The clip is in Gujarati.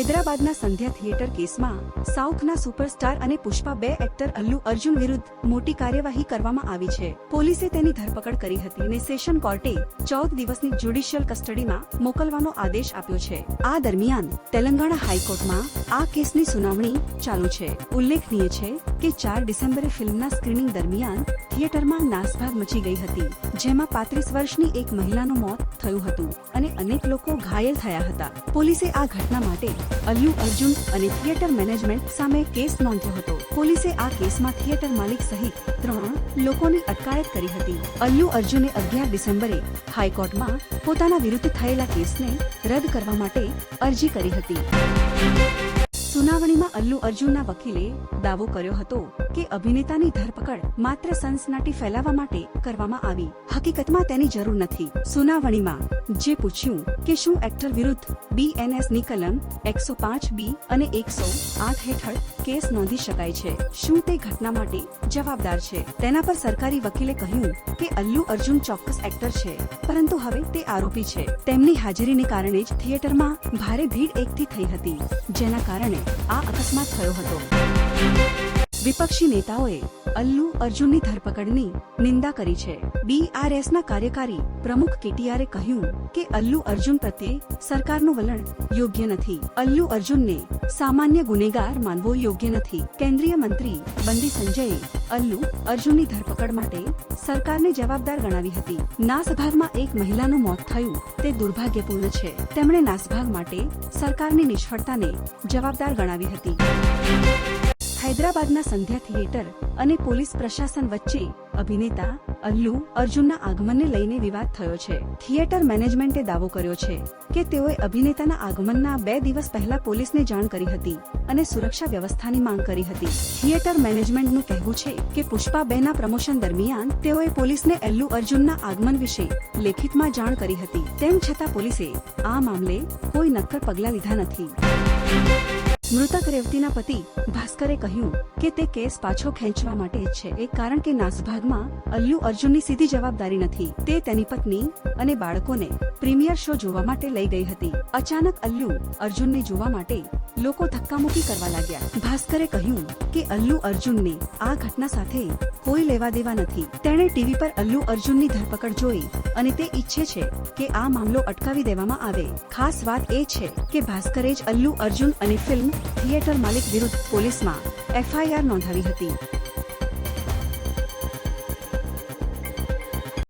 હૈદરાબાદના સંધ્યા થિયેટર કેસમાં સાઉથના સુપરસ્ટાર અને પુષ્પા બે એક્ટર અલ્લુ અર્જુન વિરુદ્ધ મોટી કાર્યવાહી કરવામાં આવી છે. પોલીસે તેની ધરપકડ કરી હતી અને સેશન કોર્ટે ચૌદ દિવસની જ્યુડિશિયલ કસ્ટડીમાં મોકલવાનો આદેશ આપ્યો છે. આ દરમિયાન તેલંગાણા હાઈકોર્ટમાં આ કેસની સુનાવણી ચાલુ છે. ઉલ્લેખનીય છે કે ચાર ડિસેમ્બરે ફિલ્મના સ્ક્રીનિંગ દરમિયાન થિયેટરમાં નાસભાગ મચી ગઈ હતી, જેમાં પાંત્રીસ વર્ષની એક મહિલાનું મોત થયું હતું અને અનેક લોકો ઘાયલ થયા હતા. પોલીસે આ ઘટના માટે અલ્લુ, અર્જુન અને થિયેટર મેનેજમેન્ટ સામે કેસ નોંધ્યો હતો. પોલીસે આ કેસમાં થિયેટર માલિક સહિત ત્રણ લોકોને અટકાયત કરી હતી. અલ્લુ, અર્જુને અગિયાર ડિસેમ્બરે હાઈકોર્ટમાં પોતાના વિરુદ્ધ થયેલા કેસને રદ કરવા માટે અરજી કરી હતી. સુનાવણીમાં અલ્લુ અર્જુનના વકીલે દાવો કર્યો હતો કે અભિનેતાની ધરપકડ માત્ર સનસનાટી ફેલાવવા માટે કરવામાં આવી. હકીકતમાં તેની જરૂર નથી. સુનાવણીમાં જે પૂછ્યું કે શું એક્ટર વિરુદ્ધ બીએનએસની કલમ એકસો પાંચ બી અને એકસો આઠ હેઠળ કેસ નોંધી શકાય છે. શું તે ઘટના માટે જવાબદાર છે? તેના પર સરકારી વકીલે કહ્યું કે અલ્લુ અર્જુન ચોક્કસ એક્ટર છે, પરંતુ હવે તે આરોપી છે. તેમની હાજરીને કારણે જ થિયેટરમાં ભારે ભીડ એકઠી થઈ હતી, જેના કારણે આ અકસ્માત થયો હતો. વિપક્ષી નેતાઓએ અલ્લુ અર્જુનની ધરપકડની નિંદા કરી છે. બીઆરએસના કાર્યકારી પ્રમુખ કેટીઆરે કહ્યું કે અલ્લુ અર્જુન પ્રત્યે સરકારનું વલણ યોગ્ય નથી. અલ્લુ અર્જુનને સામાન્ય ગુનેગાર માનવો યોગ્ય નથી. કેન્દ્રીય મંત્રી બંદી સંજયે અલ્લુ અર્જુનની ધરપકડ માટે સરકારને જવાબદાર ગણાવી હતી. નાસભાગમાં એક મહિલાનું મોત થયું તે દુર્ભાગ્યપૂર્ણ છે. તેમણે નાસભાગ માટે સરકારની નિષ્ફળતાને જવાબદાર ગણાવી હતી. હૈદરાબાદના સંધ્યા થિયેટર અને પોલીસ પ્રશાસન વચ્ચે અભિનેતા અલ્લુ અર્જુનના આગમનને લઈને વિવાદ થયો છે. થિયેટર મેનેજમેન્ટે દાવો કર્યો છે કે તેઓએ અભિનેતાના આગમનના બે દિવસ પહેલા પોલીસને જાણ કરી હતી અને સુરક્ષા વ્યવસ્થાની માંગ કરી હતી. થિયેટર મેનેજમેન્ટનું કહેવું છે કે પુષ્પા બેના પ્રમોશન દરમિયાન તેઓએ પોલીસને અલ્લુ અર્જુનના આગમન વિશે લેખિતમાં જાણ કરી હતી. તેમ છતાં પોલીસે આ મામલે કોઈ નક્કર પગલાં લીધા નથી. મૃતક રેવતીના પતિ ભાસ્કરે કહ્યું કે તે કેસ પાછો ખેંચવા માટે છે એક કારણ કે નાસભાગમાં અલ્લુ અર્જુનની સીધી જવાબદારી નથી. તે તેની પત્ની અને બાળકોને પ્રીમિયર શો જોવા માટે લઈ ગઈ હતી. અચાનક અલ્લુ અર્જુનને જોવા માટે લોકો ધક્કામુક્કી કરવા લાગ્યા. ભાસ્કરે કહ્યું કે અલ્લુ અર્જુનને આ ઘટના સાથે કોઈ લેવા દેવા નથી. તેણે ટીવી પર અલ્લુ અર્જુનની ધરપકડ જોઈ અને તે ઈચ્છે છે કે આ મામલો અટકાવી દેવામાં આવે. ખાસ વાત એ છે કે ભાસ્કરે જ અલ્લુ અર્જુન અને ફિલ્મ થિયેટર માલિક વિરુદ્ધ પોલીસમાં એફઆઈઆર નોંધાવી હતી.